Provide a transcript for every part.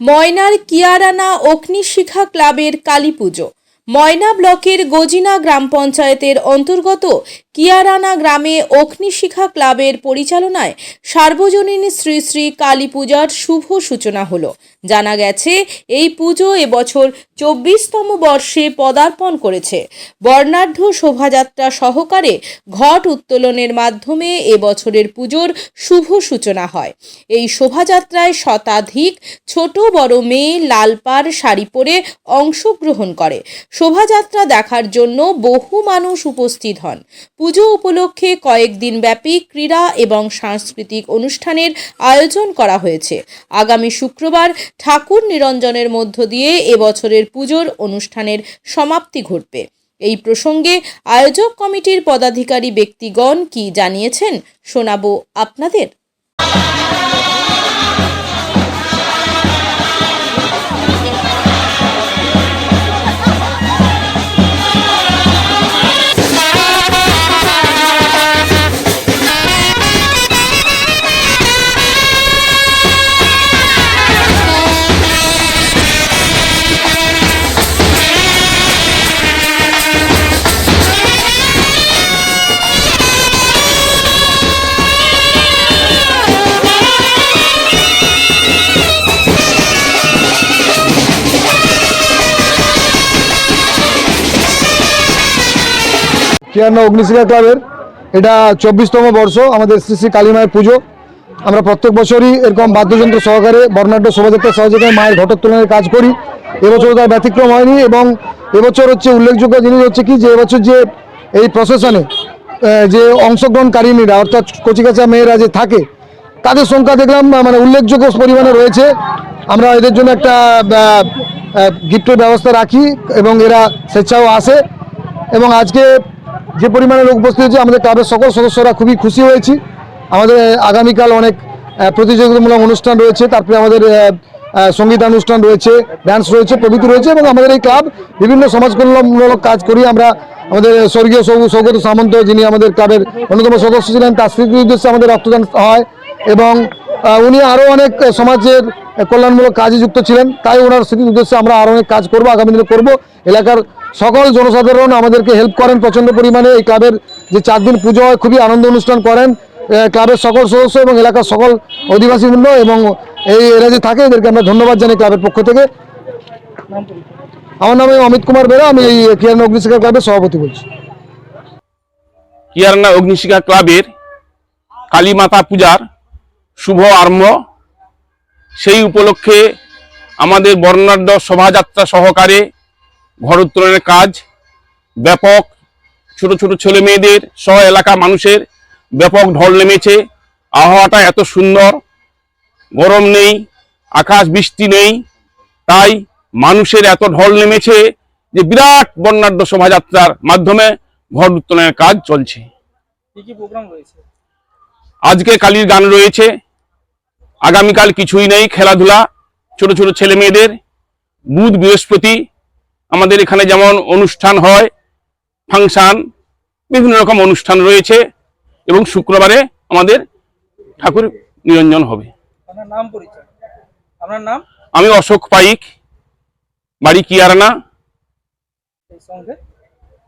ময়নার কিয়ারানা অগ্নিশিখা ক্লাবের কালী পুজো ময়না ব্লকের গজিনা গ্রাম পঞ্চায়েতের অন্তর্গত কিয়ারানা গ্রামে অগ্নিশিখা ক্লাবের পরিচালনায় সার্বজনীন শ্রী শ্রী কালী পূজার শুভ সূচনা হলো। জানা গেছে, এই পুজো এবছর চব্বিশতম বর্ষে পদার্পণ করেছে। বর্ণাঢ্য শোভাযাত্রা সহকারে ঘট উত্তোলনের মাধ্যমে এবছরের পুজোর শুভ সূচনা হয়। এই শোভাযাত্রায় শতাধিক ছোট বড় মেয়ে লাল পাড় শাড়ি পরে অংশগ্রহণ করে। শোভাযাত্রা দেখার জন্য বহু মানুষ উপস্থিত হন। পুজো উপলক্ষে কয়েকদিন ব্যাপী ক্রীড়া এবং সাংস্কৃতিক অনুষ্ঠানের আয়োজন করা হয়েছে। আগামী শুক্রবার ঠাকুর নিরঞ্জনের মধ্য দিয়ে এবছরের পুজোর অনুষ্ঠানের সমাপ্তি ঘটবে। এই প্রসঙ্গে আয়োজক কমিটির পদাধিকারী ব্যক্তিগণ কি জানিয়েছেন শোনাবো আপনাদের। কিয়ান্ন অগ্নিশিখা ক্লাবের। এটা চব্বিশতম বর্ষ, আমাদের শ্রী শ্রী কালীমায়ের পুজো। আমরা প্রত্যেক বছরই এরকম বাদ্যযন্ত্র সহকারে, বর্ণাঢ্য শোভাযাত্রার সহযোগে মায়ের ঘটোত্তোলনের কাজ করি। এবছর তার ব্যতিক্রম হয়নি এবং এবছর হচ্ছে উল্লেখযোগ্য জিনিস হচ্ছে কি, যে এবছর যে এই প্রসেশনে যে অংশগ্রহণকারিনীরা অর্থাৎ কচিকাচা মেয়েরা যে থাকে, তাদের সংখ্যা দেখলাম মানে উল্লেখযোগ্য পরিমাণে রয়েছে। আমরা এদের জন্য একটা গিফটের ব্যবস্থা রাখি এবং এরা স্বেচ্ছাও আসে। এবং আজকে যে পরিমাণে লোক উপস্থিত হয়েছে, আমাদের ক্লাবের সকল সদস্যরা খুবই খুশি হয়েছি। আমাদের আগামীকাল অনেক প্রতিযোগিতামূলক অনুষ্ঠান রয়েছে, তারপরে আমাদের সঙ্গীতানুষ্ঠান রয়েছে ডান্স রয়েছে, প্রভৃতি রয়েছে, এবং আমাদের এই ক্লাব বিভিন্ন সমাজ কল্যাণমূলক কাজ করি আমরা আমাদের স্বর্গীয় সৌগত সামন্ত যিনি আমাদের ক্লাবের অন্যতম সদস্য ছিলেন, তার স্মৃতির উদ্দেশ্যে আমাদের রক্তদান হয় এবং উনি আরও অনেক সমাজের কল্যাণমূলক কাজে যুক্ত ছিলেন। তাই ওনার স্মৃতির উদ্দেশ্যে আমরা আরও অনেক কাজ করব, আগামী দিনে করব। এলাকার সকল জনসাধারণ আমাদেরকে হেল্প করেন প্রচণ্ড পরিমাণে। এই ক্লাবের যে চার দিন পুজো হয়, খুবই আনন্দ অনুষ্ঠান করেন। ক্লাবের সকল সদস্য এবং এলাকার সকল অধিবাসী মূল্য এবং এই এরা যে থাকে, এদেরকে আমরা ধন্যবাদ জানাই ক্লাবের পক্ষ থেকে। আমার নাম অমিত কুমার বেরা, আমি এই কিয়ান অগ্নিশিখা ক্লাবের সভাপতি বলছি। কিয়ারনা অগ্নিশিখা ক্লাবের কালী মাতা পূজার শুভ আরম্ভ। সেই উপলক্ষে আমাদের বর্ণাঢ্য শোভাযাত্রা সহকারে ঘর উত্তোলনের কাজ ব্যাপক ছোট ছোট ছেলে মেয়েদের সহ এলাকা মানুষের ব্যাপক ঢল নেমেছে। আবহাওয়াটা এত সুন্দর গরম নেই আকাশ বৃষ্টি নেই তাই মানুষের এত ঢল নেমেছে যে বিরাট বর্ণাঢ্য শোভাযাত্রার মাধ্যমে ঘর উত্তোলনের কাজ চলছে। কি কি প্রোগ্রাম রয়েছে? আজকে কালীর গান রয়েছে। আগামীকাল কিছুই নেই খেলাধুলা ছোট ছোট ছেলে মেয়েদের বুধ বৃহস্পতি আমাদের এখানে যেমন অনুষ্ঠান হয় ফাংশান বিভিন্ন রকম অনুষ্ঠান রয়েছে এবং শুক্রবারে আমাদের ঠাকুর নিরঞ্জন হবে। নাম পরিচয়? আপনার নাম? আমি অশোক পাইক বাড়ি কিয়ারানা। সঙ্গে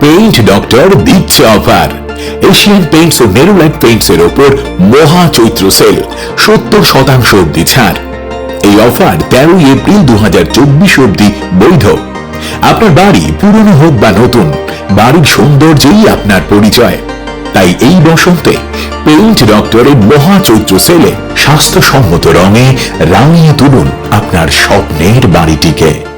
পেইন্ট ডক্টর দিচ্ছে অফার এশিয়ান পেইন্টস ও নেরোলাইট পেইন্টস এর ওপর মহা চৈত্র সেল সত্তর শতাংশ অব্দি ছাড়। এই অফার তেরোই এপ্রিল দু অব্দি বৈধ। আপনার বাড়ি পুরনো হোক বা নতুন, বাড়ির সৌন্দর্যই আপনার পরিচয়। তাই এই বসন্তে পেইন্ট ডক্টরের মহা চৈত্র সেলে স্বাস্থ্যসম্মত রঙে রাঙিয়ে তুলুন আপনার স্বপ্নের বাড়িটিকে।